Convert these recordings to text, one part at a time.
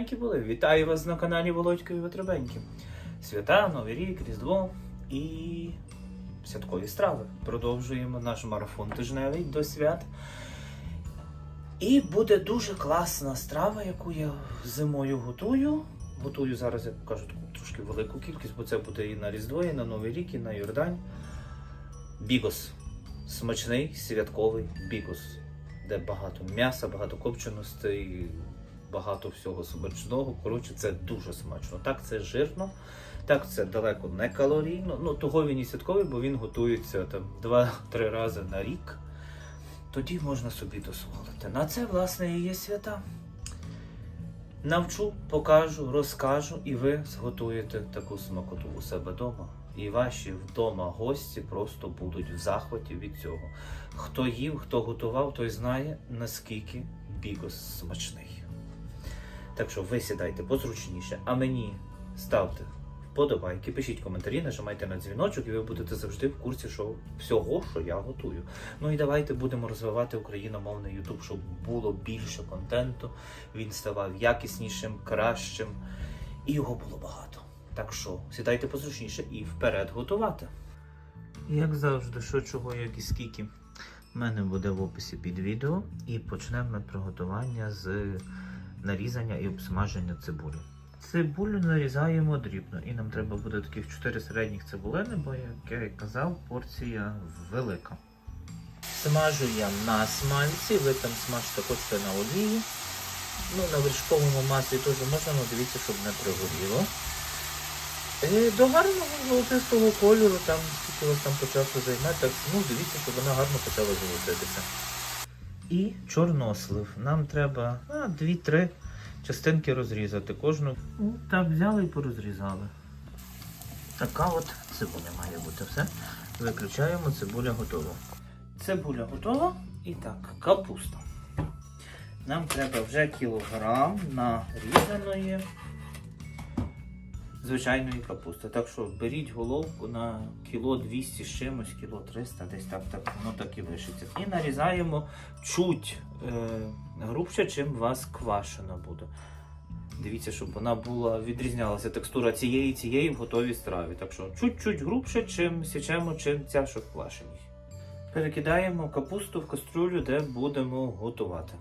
здоровенькі були. Вітаю вас на каналі Володька і Витребеньки. Свята, Новий рік, Різдво і святкові страви. Продовжуємо наш марафон тижневий до свят. І буде дуже класна страва, яку я зимою готую. Готую зараз, як таку трошки велику кількість, бо це буде і на Різдво, і на Новий рік, і на Йордань. Бігос. Смачний святковий бігос, де багато м'яса, багато копченостей, багато всього смачного. Коротше, це дуже смачно. Так, це жирно, так, це далеко не калорійно. Ну, того він і святковий, бо він готується там 2-3 рази на рік. Тоді можна собі дозволити. На це, власне, і є свята. Навчу, покажу, розкажу, і ви зготуєте таку смакоту у себе вдома. І ваші вдома гості просто будуть в захваті від цього. Хто їв, хто готував, той знає, наскільки бігос смачний. Так що ви сідайте позручніше, а мені ставте вподобайки, пишіть коментарі, нажимайте на дзвіночок, і ви будете завжди в курсі що, всього, що я готую. Ну і давайте будемо розвивати україномовний YouTube, щоб було більше контенту, він ставав якіснішим, кращим, і його було багато. Так що сідайте позручніше і вперед готувати. Як завжди, що чого, як і скільки. в мене буде в описі під відео, і почнемо ми приготування з нарізання і обсмаження цибулі. Цибулю нарізаємо дрібно, і нам треба буде таких 4 середніх цибулини, бо, як я і казав, порція велика. Смажу я на смальці, ви там смажте хочете на олії. Ну, на вершковому маслі теж можна, але дивіться, щоб не пригоріло. Е, До гарного золотистого кольору, там скільки вас там по часу займе, так ну, дивіться, щоб вона гарно почала золотитися. І чорнослив. Нам треба а, 2-3 частинки розрізати. Кожну ну, так взяли і порозрізали. Така от цибуля має бути все. Виключаємо, цибуля готова. Цибуля готова. І так, капуста. Нам треба вже кілограм нарізаної звичайної капусти. Так що беріть головку на кіло 200 з чимось, кіло 300, десь так, так воно так і лишиться. І нарізаємо чуть е, грубше, чим вас квашена буде. Дивіться, щоб вона була відрізнялася текстура цієї цієї в готовій страві. Так що чуть-чуть грубше, чим січемо, чим ця, що в. Перекидаємо капусту в каструлю, де будемо готувати.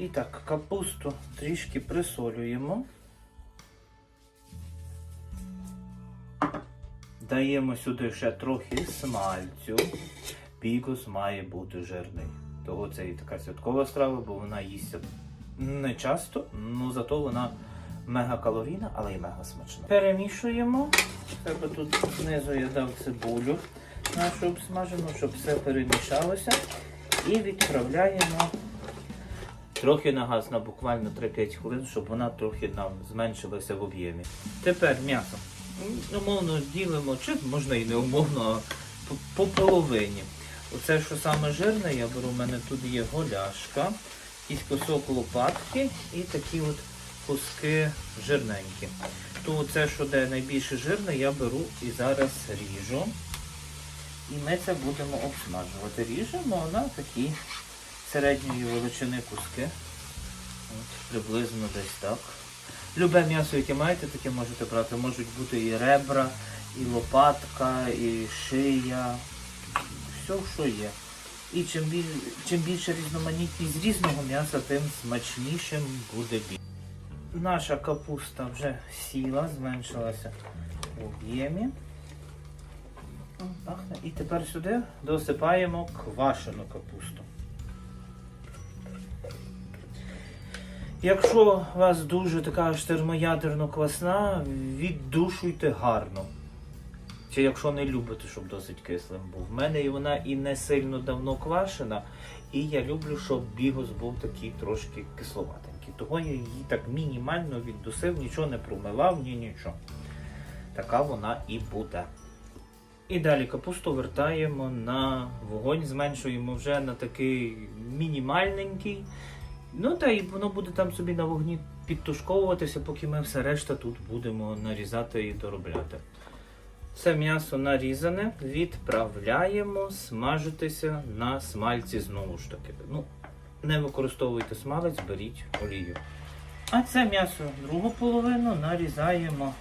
І так, капусту трішки присолюємо. Даємо сюди ще трохи смальцю. Бігус має бути жирний. Того це і така святкова страва, бо вона їсться не часто, ну зато вона мега калорійна, але й мега смачна. Перемішуємо. Треба тут знизу я дав цибулю нашу обсмажену, щоб все перемішалося. І відправляємо трохи на газ на буквально 3-5 хвилин, щоб вона трохи нам зменшилася в об'ємі. Тепер м'ясо. Ну, Умовно ділимо, чи можна і не умовно, а по, по половині. Оце, що саме жирне, я беру, у мене тут є голяшка, якийсь кусок лопатки і такі от куски жирненькі. То це, що де найбільше жирне, я беру і зараз ріжу. І ми це будемо обсмажувати. Ріжемо на такі середньої величини куски. От, приблизно десь так. Любе м'ясо, яке маєте, таке можете брати. Можуть бути і ребра, і лопатка, і шия. Все, що є. І чим, біль... чим більше різноманітність різного м'яса, тим смачнішим буде біль. Наша капуста вже сіла, зменшилася в об'ємі. І тепер сюди досипаємо квашену капусту. Якщо у вас дуже така аж термоядерно квасна, віддушуйте гарно. Чи якщо не любите, щоб досить кислим був. В мене і вона і не сильно давно квашена, і я люблю, щоб бігос був такий трошки кисловатенький. Того я її так мінімально віддусив, нічого не промивав, ні нічого. Така вона і буде. І далі капусту вертаємо на вогонь, зменшуємо вже на такий мінімальненький. Ну та і воно буде там собі на вогні підтушковуватися, поки ми все решта тут будемо нарізати і доробляти. Це м'ясо нарізане, відправляємо смажитися на смальці знову ж таки. Ну, не використовуйте смалець, беріть олію. А це м'ясо другу половину нарізаємо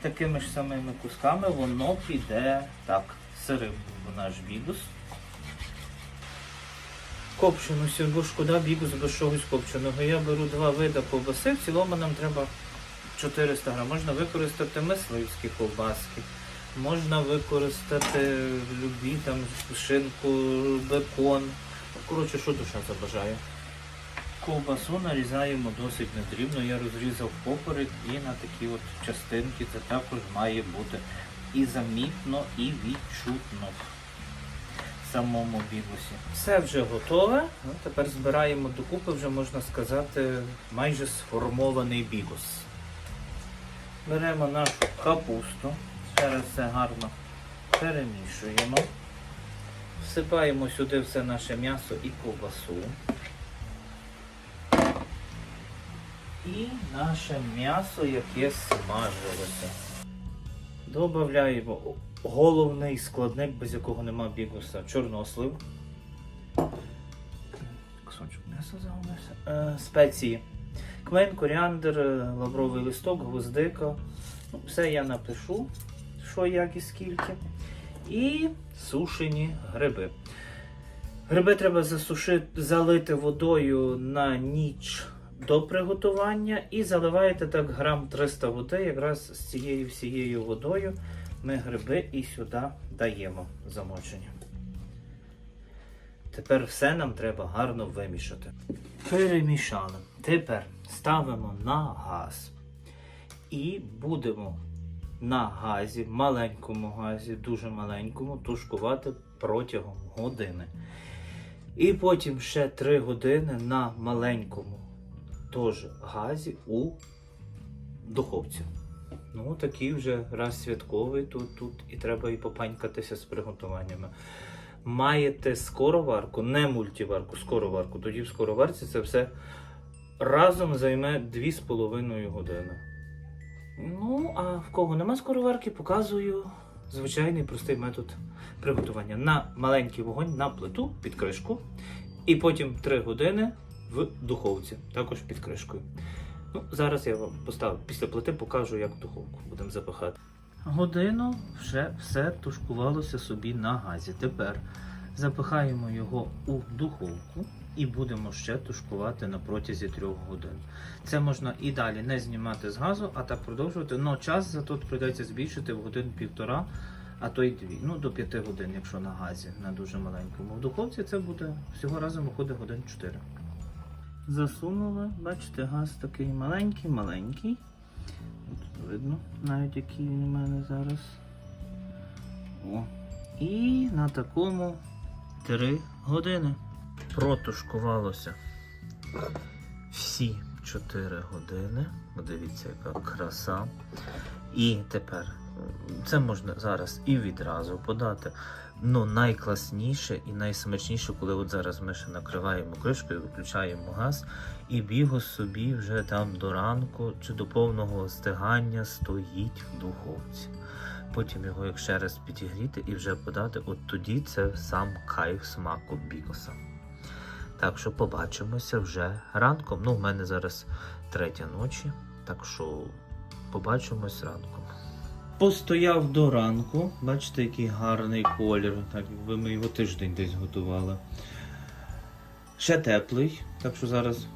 такими ж самими кусками, воно піде так, сирим в наш бігус. Копчену сіргу шкода бігус без чогось копченого. Я беру два види ковбаси, в цілому нам треба 400 грам. Можна використати мисливські ковбаски, можна використати любі там шинку, бекон. Коротше, що душа забажає. Ковбасу нарізаємо досить недрібно. Я розрізав поперек і на такі от частинки це також має бути і замітно, і відчутно самому бігусі. Все вже готове. Ну, тепер збираємо докупи, вже можна сказати, майже сформований бігус. Беремо нашу капусту, зараз все гарно перемішуємо. Всипаємо сюди все наше м'ясо і ковбасу. І наше м'ясо, яке смажилося. Добавляємо головний складник, без якого нема бігуса, чорнослив. Кусочок м'яса загубився. Е, спеції. Кмен, коріандр, е, лавровий листок, гвоздика. Ну, все я напишу, що як і скільки. І сушені гриби. Гриби треба засушити, залити водою на ніч до приготування і заливаєте так грам 300 води. Якраз з цією всією водою ми гриби і сюди даємо замочення. Тепер все нам треба гарно вимішати. Перемішали. Тепер ставимо на газ і будемо на газі, маленькому газі, дуже маленькому, тушкувати протягом години. І потім ще 3 години на маленькому теж газі у духовці. Ну, такий вже раз святковий тут, тут і треба і попанькатися з приготуваннями. Маєте скороварку, не мультиварку, скороварку. Тоді в скороварці це все разом займе 2,5 години. Ну, а в кого нема скороварки, показую звичайний простий метод приготування. На маленький вогонь, на плиту під кришку. І потім 3 години в духовці, також під кришкою. Ну, зараз я вам поставлю після плити, покажу, як в духовку будемо запихати. Годину вже все тушкувалося собі на газі. Тепер запихаємо його у духовку і будемо ще тушкувати на протязі 3 годин. Це можна і далі не знімати з газу, а так продовжувати. Но час за тут прийдеться збільшити в годин півтора, а то й дві. Ну до 5 годин, якщо на газі, на дуже маленькому. В духовці це буде всього разом виходить годин 4. Засунули, бачите, газ такий маленький, маленький. Тут видно навіть який він у мене зараз. О. І на такому 3 години. Протушкувалося всі 4 години. Дивіться, яка краса. І тепер це можна зараз і відразу подати. Ну, найкласніше і найсмачніше, коли от зараз ми ще накриваємо кришкою, виключаємо газ, і біго собі вже там до ранку чи до повного остигання стоїть в духовці. Потім його як ще раз підігріти і вже подати, от тоді це сам кайф смаку бігоса. Так що побачимося вже ранком. Ну, в мене зараз третя ночі, так що побачимось ранком. Постояв до ранку, бачите, який гарний колір, так якби ми його тиждень десь готували. Ще теплий, так що зараз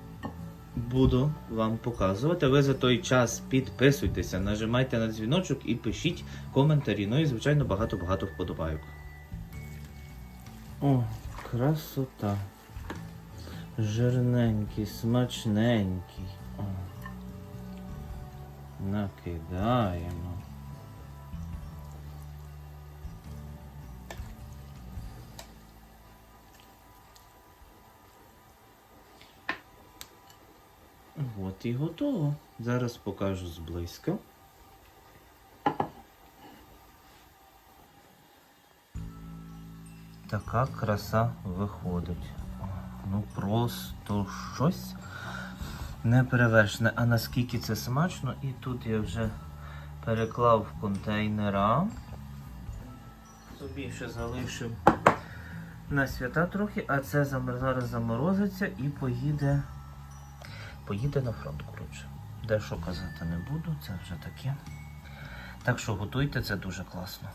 буду вам показувати. Ви за той час підписуйтеся, нажимайте на дзвіночок і пишіть коментарі. Ну і, звичайно, багато-багато вподобайок. О, красота. Жирненький, смачненький. О. Накидаємо. От і готово. Зараз покажу зблизька. Така краса виходить. Ну просто щось неперевершене. А наскільки це смачно, і тут я вже переклав контейнера. Собі ще залишив на свята трохи, а це зараз заморозиться і поїде поїде на фронт, коротше. Де що казати не буду, це вже таке. Так що готуйте, це дуже класно.